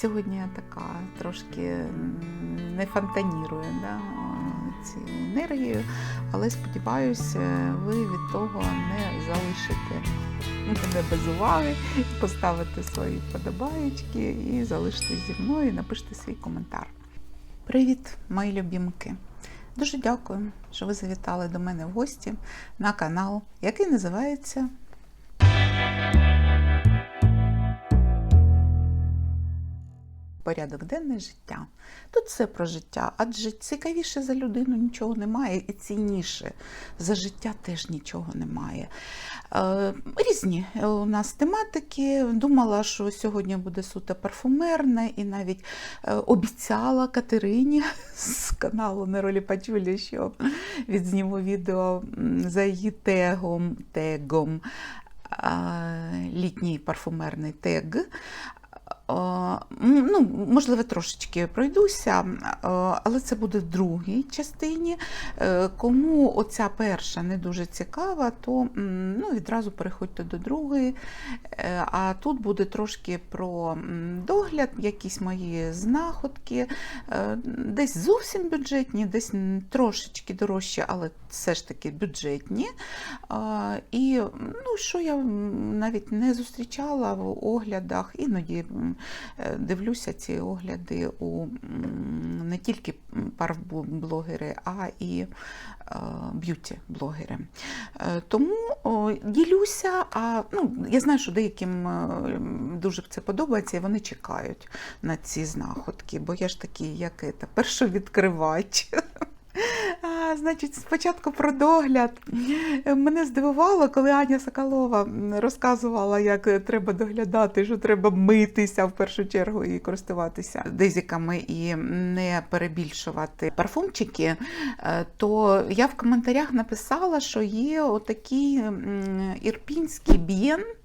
Сьогодні я така трошки не фонтанірую да, цією енергією, але сподіваюся, ви від того не залишите мене без уваги, поставите свої вподобаєчки і залишитесь зі мною і напишите свій коментар. Привіт, мої любімки! Дуже дякую, що ви завітали до мене в гості на канал, який називається Порядок денний життя. Тут все про життя, адже цікавіше за людину нічого немає, і цінніше за життя теж нічого немає. Е, різні у нас тематики. Думала, що сьогодні буде суто парфумерне, і навіть е, обіцяла Катерині з каналу Неролі Пачулі, що відзніму відео за її тегом, тегом літній парфумерний тег. Е, Ну, можливо, трошечки пройдуся, е, але це буде в другій частині. Е, Кому оця перша не дуже цікава, то ну, відразу переходьте до другої. А тут буде трошки про догляд, якісь мої знаходки, десь зовсім бюджетні, десь трошечки дорожчі, але все ж таки бюджетні. І ну, що я навіть не зустрічала в оглядах, іноді дивлюся ці огляди у не тільки парфблогери, а і е, б'юті-блогери. Е, Тому ділюся, а ну, я знаю, що деяким е, дуже це подобається, і вони чекають на ці знаходки, бо я ж такий, як це, першовідкривач. А, значить, спочатку про догляд. Мене здивувало, коли Аня Соколова розказувала, як треба доглядати, що треба митися в першу чергу і користуватися дезіками і не перебільшувати парфумчики. Е, То я в коментарях написала, що є отакий ірпінський б'єн е,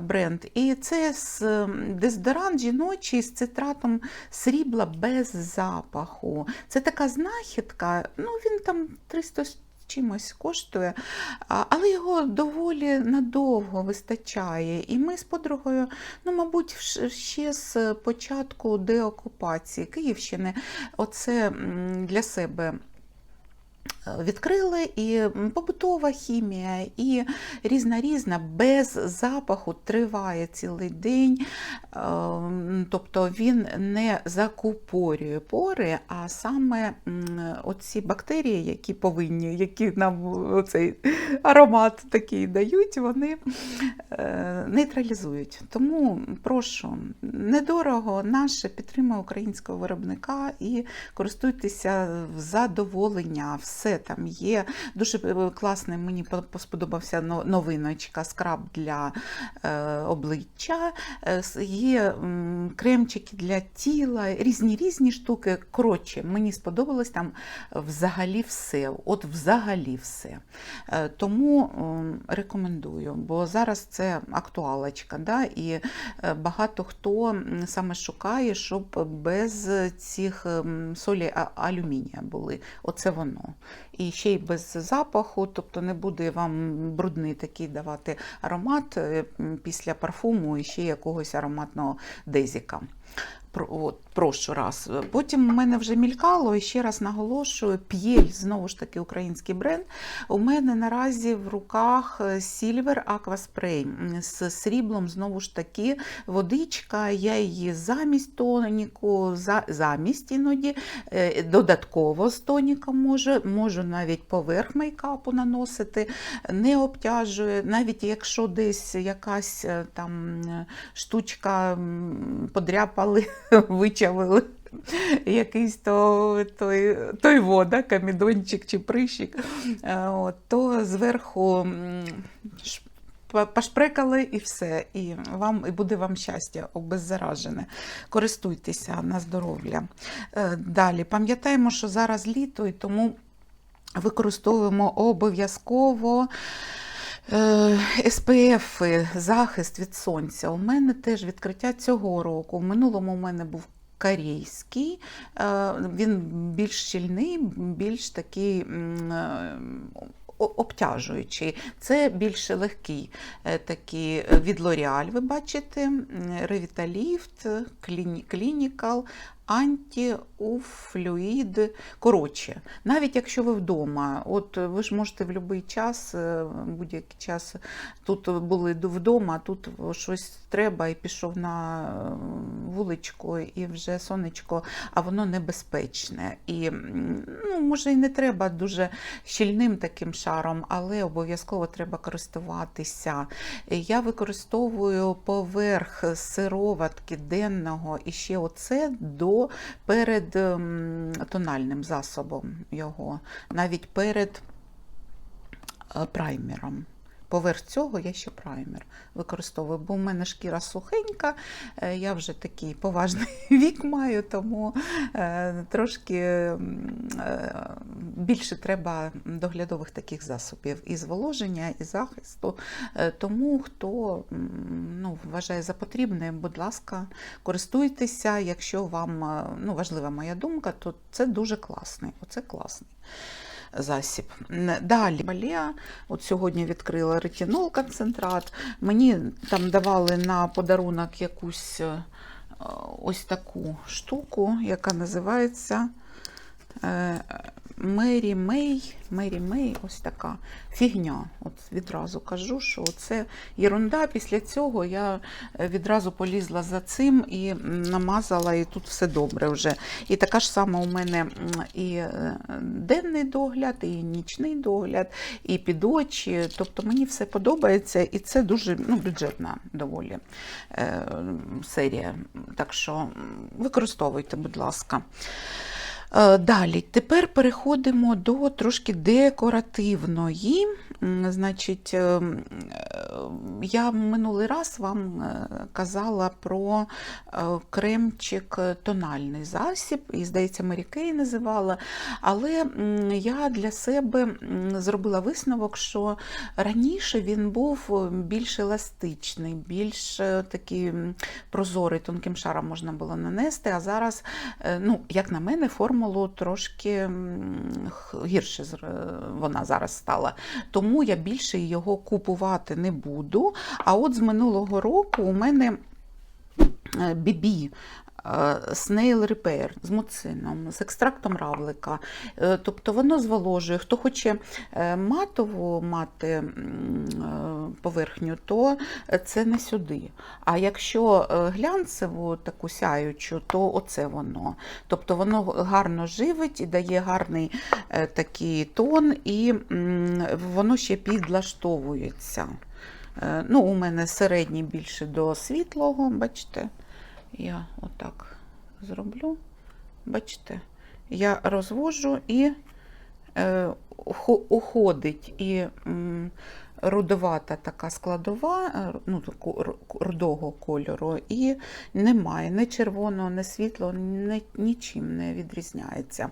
бренд. І це дезодорант жіночий з цитратом срібла без запаху. Це така знахідка, ну він там 300 чимось коштує, але його доволі надовго вистачає. І ми з подругою, ну, мабуть, ще з початку деокупації Київщини, оце для себе. Відкрили і побутова хімія, і різна різна без запаху триває цілий день. Е, Тобто він не закупорює пори, а саме оці бактерії, які повинні, які нам цей аромат такий дають, вони е, нейтралізують. Тому прошу, недорого наше підтримує українського виробника і користуйтеся в задоволення. Все там є. Дуже е, класний, мені сподобався новиночка, скраб для е, обличчя. Е, Є кремчики для тіла, різні різні штуки. Коротше, мені сподобалось там взагалі все. От взагалі все. Тому рекомендую, бо зараз це актуалочка, да? і багато хто саме шукає, щоб без цих солі алюмінія були. Оце воно. І ще й без запаху, тобто не буде вам брудний такий давати аромат е, після парфуму і ще якогось ароматного дезіка. От, прошу раз. Потім у мене вже мількало, і ще раз наголошую, п'єль, знову ж таки, український бренд. У мене наразі в руках е, Silver Aqua Spray з сріблом, знову ж таки, водичка. Я її замість тоніку, за, замість іноді, е, додатково з тоніком можу, можу навіть поверх мейкапу наносити, не обтяжує. Навіть якщо десь якась е, там штучка подряпали, вичавили. Якийсь то той, той вода, камідончик чи прищик, от, то зверху пошпрекали і все. І, вам, і буде вам щастя обеззаражене. Користуйтеся на здоров'я. Е, Далі пам'ятаємо, що зараз літо, і тому використовуємо обов'язково. Е, СПФ, захист від сонця. У мене теж відкриття цього року. В минулому у мене був корейський, е, він більш щільний, більш такий е, обтяжуючий. Це більш легкий е, від L'Oreal, ви бачите, Revitalift, Clinical, антіуфлюїд. Коротше, навіть якщо ви вдома, от ви ж можете в будь-який час, е, будь-який час тут були вдома, тут щось треба, і пішов на е, вуличку, і вже сонечко, а воно небезпечне. І ну, може і не треба дуже щільним таким шаром, але обов'язково треба користуватися. Я використовую поверх сироватки денного і ще оце до перед ем, тональним засобом його, навіть перед е, праймером. Поверх цього я ще праймер використовую, бо в мене шкіра сухенька, е, я вже такий поважний вік маю, тому е, трошки е, більше треба доглядових таких засобів і зволоження, і захисту. Тому хто ну, вважає за потрібне, будь ласка, користуйтеся. Якщо вам ну, важлива моя думка, то це дуже класний. Оце класний засіб. Далі Малія от сьогодні відкрила ретинол концентрат. Мені там давали на подарунок якусь е, ось таку штуку, яка називається Мері Мей. Мері Мей, ось така фігня. От відразу кажу, що це єрунда. Після цього я е, відразу полізла за цим і намазала, і тут все добре вже. І така ж сама у мене і е, денний догляд, і нічний догляд, і під очі. Тобто мені все подобається, і це дуже ну, бюджетна доволі е, серія. Так що використовуйте, будь ласка. Е, Далі, тепер переходимо до трошки декоративної. Значить, е, м, е, я минулий раз вам е, казала про е, кремчик тональний засіб, і, здається, Мерікей називала. Але я для себе зробила висновок, що раніше він був більш еластичний, більш е, такий прозорий, тонким шаром можна було нанести, а зараз, е, ну, як на мене, формулу трошки гірше вона зараз стала. Тому я більше його купувати не буду. А от з минулого року у мене е, е, Snail Repair з муцином, з екстрактом равлика. Е, Тобто воно зволожує. Хто хоче е, матову мати е, поверхню, то це не сюди. А якщо е, глянцеву таку сяючу, то оце воно. Тобто воно гарно живить і дає гарний е, такий тон, і воно ще підлаштовується. Е, Ну, у мене середній більше до світлого, бачите. Я отак зроблю. Бачите, я розвожу і е, уходить і рудовата така складова, е, ну, рудого кольору, і немає ні червоного, ні світлого, ні, нічим не відрізняється.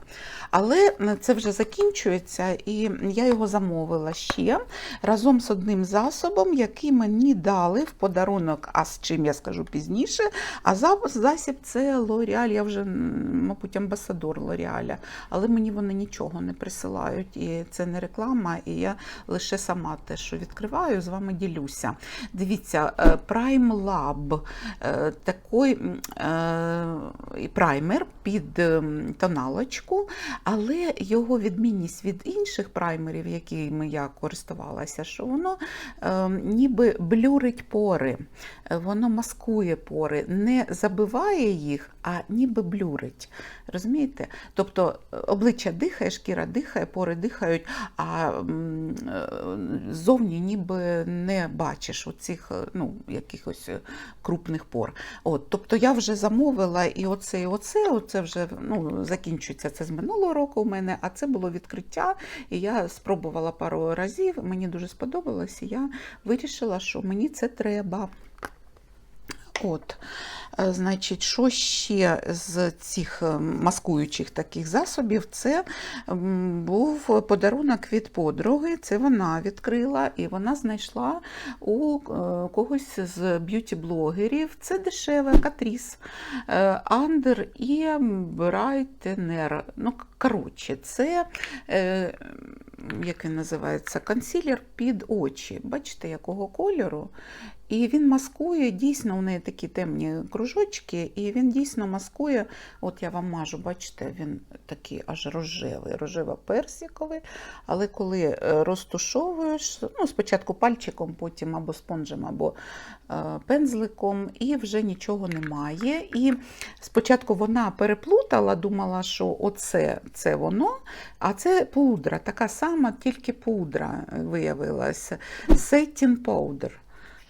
Але це вже закінчується, і я його замовила ще разом з одним засобом, який мені дали в подарунок, а з чим я скажу пізніше. А засіб це L'Oreal, я вже, мабуть, амбасадор L'Oreal, але мені вони нічого не присилають, і це не реклама, і я лише сама те, що відкриваю, з вами ділюся. Дивіться, е, Prime Lab, е, такий е, праймер під ем, тоналочку, але його відмінність від інших праймерів, якими я користувалася, що воно е, ніби блюрить пори, воно маскує пори, не забиває їх, а ніби блюрить. Розумієте? Тобто е, обличчя дихає, шкіра дихає, пори дихають, а е, ніби не бачиш оцих е, ну, якихось крупних пор. От, тобто я вже замовила і оце, і оце, оце вже ну, закінчується це з минулого року у мене, а це було відкриття, і я спробувала пару разів, мені дуже сподобалось, і я вирішила, що мені це треба. От, е, значить, що ще з цих е, маскуючих таких засобів? Це був подарунок від подруги. Це вона відкрила і вона знайшла у е, когось з б'юті-блогерів. Це дешеве Катріс, Андер і Брайтенер. Ну, коротше, це як він називається, консилер під очі. Бачите, якого кольору? І він маскує, дійсно, у неї такі темні кружочки, і він дійсно маскує. От я вам мажу, бачите, він такий аж рожевий, рожево-персиковий. Але коли е, розтушовуєш, ну, спочатку пальчиком, потім або спонжем, або е, пензликом, і вже нічого немає. І спочатку вона переплутала, думала, що оце це воно, а це пудра, така сама, тільки пудра виявилася. Setting powder.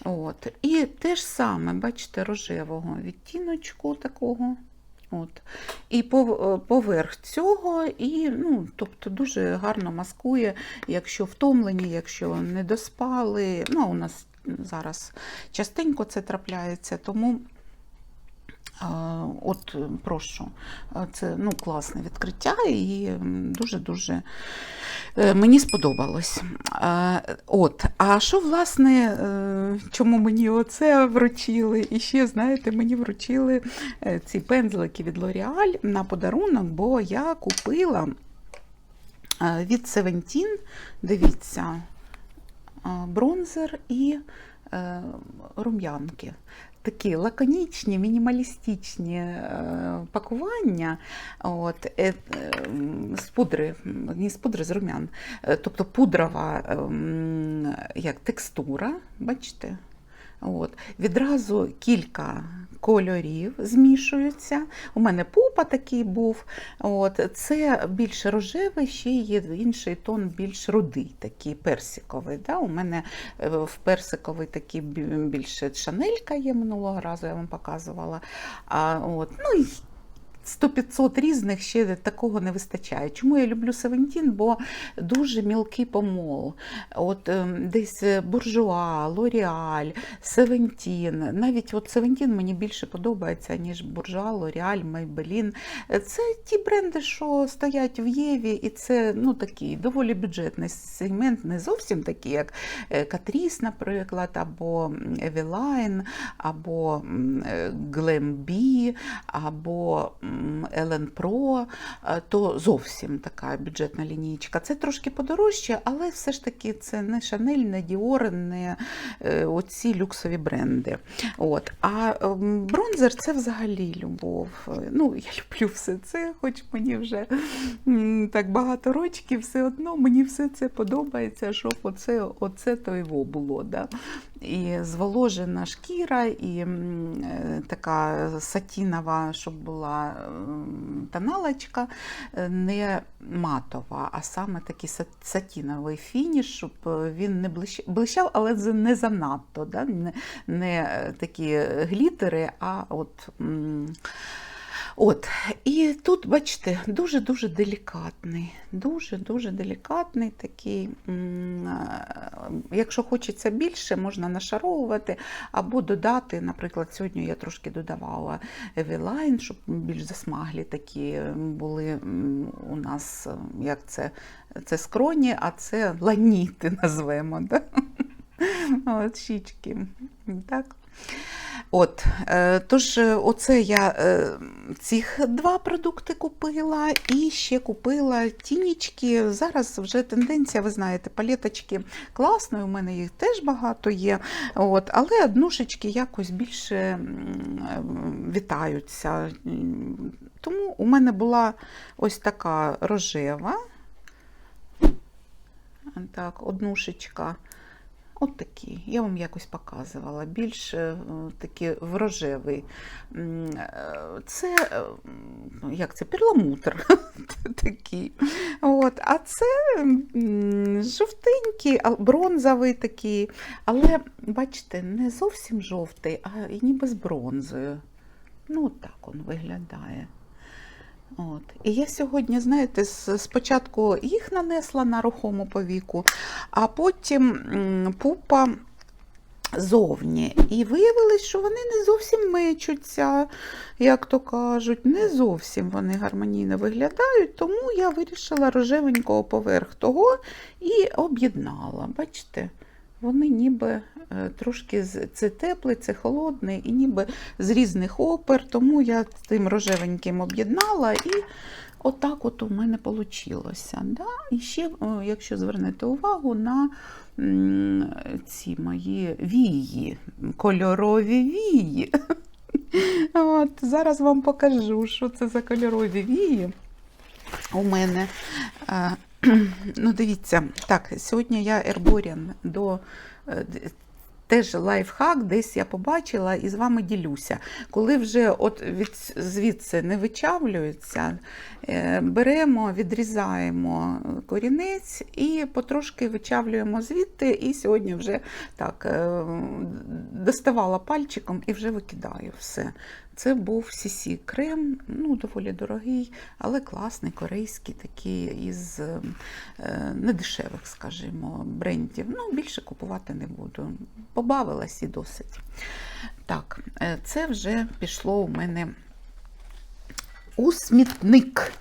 От. І те ж саме, бачите, рожевого відтіночку такого. От. І поверх цього, і, ну, тобто дуже гарно маскує, якщо втомлені, якщо не доспали. Ну, у нас зараз частенько це трапляється, тому. От, прошу, це ну, класне відкриття і дуже-дуже е, мені сподобалось. От, а що, власне, е, чому мені оце вручили? І ще, знаєте, мені вручили е, ці пензлики від L'Oreal на подарунок, бо я купила е, від Seventeen, дивіться, е, бронзер і е, рум'янки. Такі лаконічні, мінімалістичні е, пакування от, з пудри, не з пудри, з рум'ян. Е, Тобто пудрова як текстура, бачите? От. Відразу кілька кольорів змішуються. У мене пупа такий був. От. Це більш рожевий, ще є інший тон, більш рудий, такий персиковий. Да? У мене е, в персиковий такий більше шанелька є минулого разу, я вам показувала. А, от. Ну, 100-500 різних ще такого не вистачає. Чому я люблю Севентін? Бо дуже мілкий помол. От ем, десь буржуа, Лоріаль, Севентін. Навіть от Севентін мені більше подобається, ніж буржуа, Лоріаль, Мейбелін. Це ті бренди, що стоять в Єві, і це ну, такий доволі бюджетний сегмент, не зовсім такий, як е, Катріс, наприклад, або Евілайн, або е, або Pro, е, то зовсім така бюджетна лінійка. Це трошки подорожче, але все ж таки це не Шанель, не Діор, не е, оці люксові бренди. От. А ем, бронзер це взагалі любов. Ну, я люблю все це, хоч мені вже так багато рочків, все одно мені все це подобається, щоб оце, оце то його було. Да? І зволожена шкіра, і е, така сатінова, щоб була м, тоналочка, е, не матова, а саме такий сатіновий фініш, щоб е, він не блищав, але не занадто. Да? Не, не такі глітери, а от. От, і тут, бачите, дуже-дуже делікатний, дуже-дуже делікатний такий. е, Якщо хочеться більше, можна нашаровувати або додати, наприклад, сьогодні я трошки додавала Евілайн, щоб більш засмаглі такі були у нас, е, як це, це скроні, а це ланіти назвемо. Да? От, щічки. Так. От, е, тож, е, оце я е, цих два продукти купила і ще купила тінічки. Зараз вже тенденція, ви знаєте, палеточки класної, у мене їх теж багато є. От, але однушечки якось більше вітаються. Тому у мене була ось така рожева. Так, однушечка. От такі, я вам якось показувала, більш е, такі в. Е, Це е, як це, перламутр такий. От. А це жовтенький, бронзовий такий. Але, бачите, не зовсім жовтий, а ніби з бронзою. Ну, так він виглядає. От. І я сьогодні, знаєте, спочатку їх нанесла на рухому повіку, а потім пупа зовні. І виявилось, що вони не зовсім мечуться, як то кажуть, не зовсім вони гармонійно виглядають, тому я вирішила рожевенького поверх того і об'єднала. Бачите? Вони ніби е, трошки це теплий, це холодний, і ніби з різних опер, тому я тим рожевеньким об'єднала і отак от у мене вийшло. Да? І ще, е, якщо звернете увагу на ці мої вії, кольорові вії. От, зараз вам покажу, що це за кольорові вії у мене. Ну, дивіться, так, сьогодні я Ерборіан до е, теж лайфхак, десь я побачила і з вами ділюся. Коли вже от від, звідси не вичавлюється, е, беремо, відрізаємо корінець і потрошки вичавлюємо звідти. І сьогодні вже так е, доставала пальчиком і вже викидаю все. Це був CC крем, ну доволі дорогий, але класний, корейський, такий із е, недешевих, скажімо, брендів. Ну, більше купувати не буду. Побавилась і досить. Так, е, це вже пішло у мене у смітник.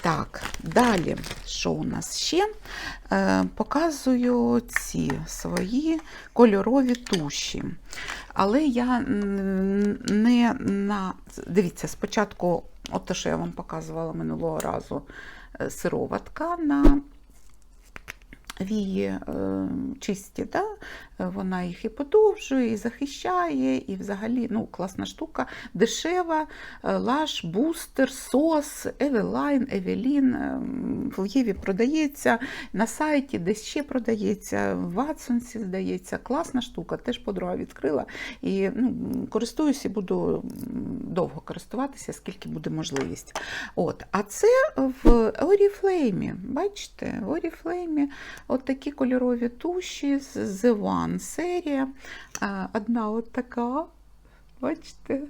Так, далі, що у нас ще? Е, показую ці свої кольорові туші. Але я не на. Дивіться, спочатку, от те, що я вам показувала минулого разу, сирова сироватка на вії е, чисті, да? Е, вона їх і подовжує, і захищає, і взагалі ну, класна штука, дешева, е, лаш, бустер, сос, Евелайн, Евелін. В Єві продається, на сайті десь ще продається, в Ватсонсі, здається, класна штука, теж подруга відкрила. І ну, користуюся і буду довго користуватися, скільки буде можливість. От. А це в Oriflame, бачите, в Oriflame от такі кольорові туші з The One серія. Одна от така, бачите?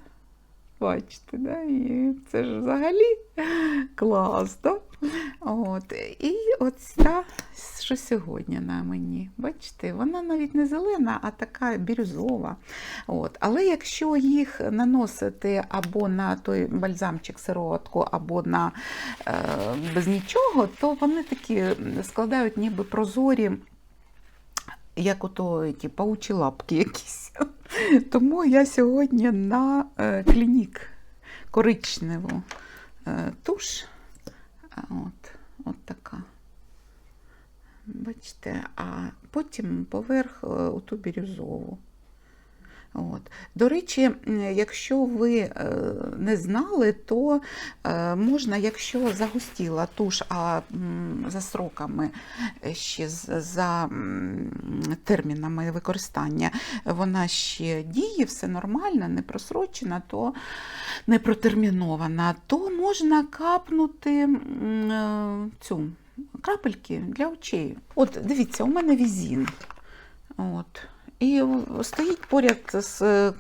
Бачите, да? і це ж взагалі класно. От. І от та, що сьогодні на мені. Бачите, вона навіть не зелена, а така бірюзова. От. Але якщо їх наносити або на той бальзамчик сироватку, або на е, без нічого, то вони такі складають ніби прозорі. Як ото ті паучі лапки якісь. Тому я сьогодні на е, клінік коричневу е, туш. От, от така. Бачите, а потім поверх е, у ту бірюзову. От. До речі, якщо ви е, не знали, то е, можна, якщо загустіла туш, а за сроками е, ще за термінами використання вона ще діє, все нормально, не просрочена, то не протермінована, то можна капнути цю крапельки для очей. От дивіться, у мене візін. От. І стоїть поряд з е,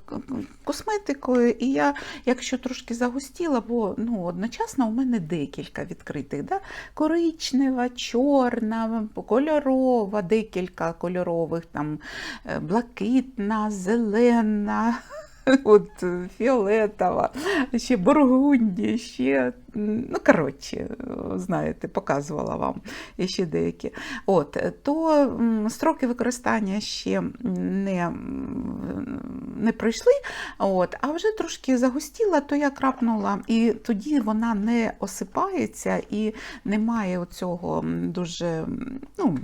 косметикою, і я, якщо трошки загустіла, бо ну, одночасно у мене декілька відкритих. Да? Коричнева, чорна, кольорова, декілька кольорових, там, е, блакитна, зелена. От е, фіолетова, ще бургунді, ще, ну коротше, е, знаєте, показувала вам і ще деякі. От, е, то строки використання ще не, не пройшли, от, а вже трошки загустіла, то я крапнула, і тоді вона не осипається і немає оцього дуже ну,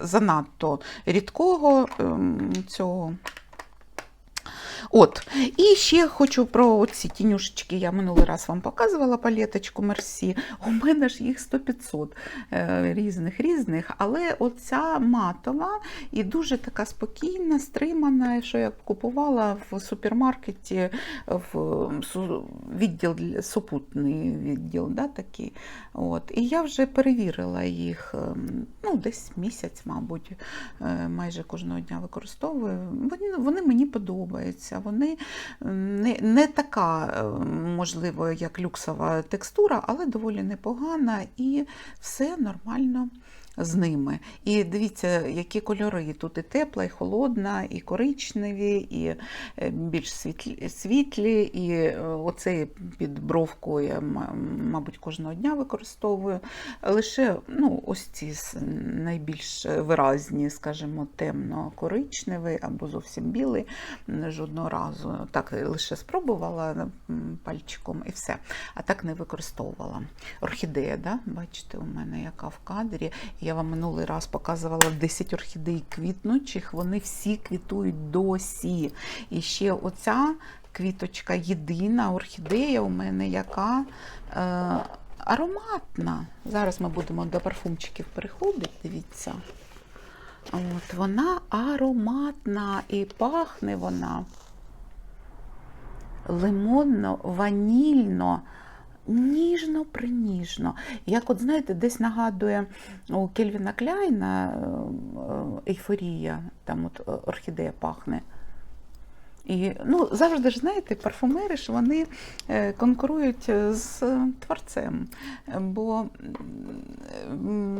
занадто рідкого ем, цього. От, і ще хочу про ці тінюшечки. Я минулий раз вам показувала палеточку Мерсі. У мене ж їх 100-500 е, різних різних, але оця матова і дуже така спокійна, стримана, що я купувала в супермаркеті в відділ супутний відділ, да, такий. От. І я вже перевірила їх ем, ну, десь місяць, мабуть, е, майже кожного дня використовую. Вони мені подобаються. Вони не, не така, е, можливо, як люксова текстура, але доволі непогана і все нормально з ними. І дивіться, які кольори. Тут і тепла, і холодна, і коричневі, і е, більш світлі, світлі. І е, оцей під бровку я, мабуть, кожного дня використовую. Лише ну, ось ці найбільш виразні, скажімо, темно-коричневий або зовсім білий. Жодного разу. Так лише спробувала пальчиком і все. А так не використовувала. Орхідея, да? бачите, у мене яка в кадрі. Я вам минулий раз показувала 10 орхідей квітнучих, вони всі квітують досі. І ще оця квіточка єдина орхідея у мене, яка е, ароматна. Зараз ми будемо до парфумчиків переходити, дивіться. От вона ароматна і пахне вона лимонно, ванільно, ніжно приніжно. Як от знаєте, десь нагадує у Кельвіна Кляйна е, е, ейфорія, там от е, орхідея пахне. І ну, завжди ж знаєте, парфумери ж вони конкурують з творцем, бо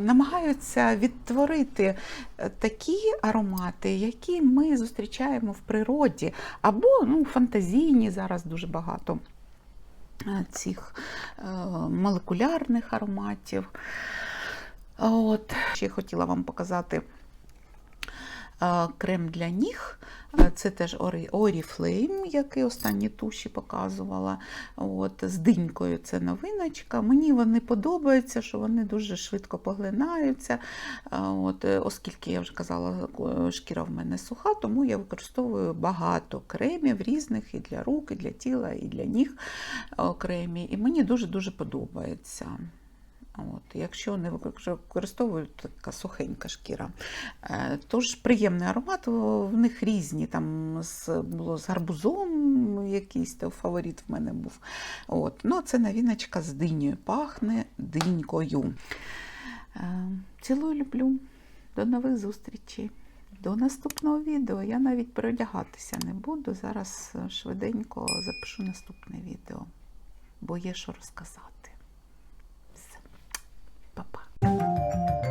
намагаються відтворити такі аромати, які ми зустрічаємо в природі, або ну, фантазійні зараз дуже багато цих е, молекулярних ароматів. От. Ще хотіла вам показати крем для ніг. Це теж Ori- Oriflame, який останні туші показувала. От, з динькою це новиночка. Мені вони подобаються, що вони дуже швидко поглинаються. От, е, оскільки я вже казала, шкіра в мене суха, тому я використовую багато кремів різних і для рук, і для тіла, і для ніг окремі. І мені дуже-дуже подобається. От, якщо не використовую така сухенька шкіра. Е, Тож приємний аромат, в них різні. Там було з гарбузом якийсь то фаворит в мене був. От. Ну, це новіночка з динею. Пахне динькою. Е, Цілую люблю. До нових зустрічей. До наступного відео. Я навіть переодягатися не буду. Зараз е, швиденько запишу наступне відео, бо є що розказати. Все. Па-па.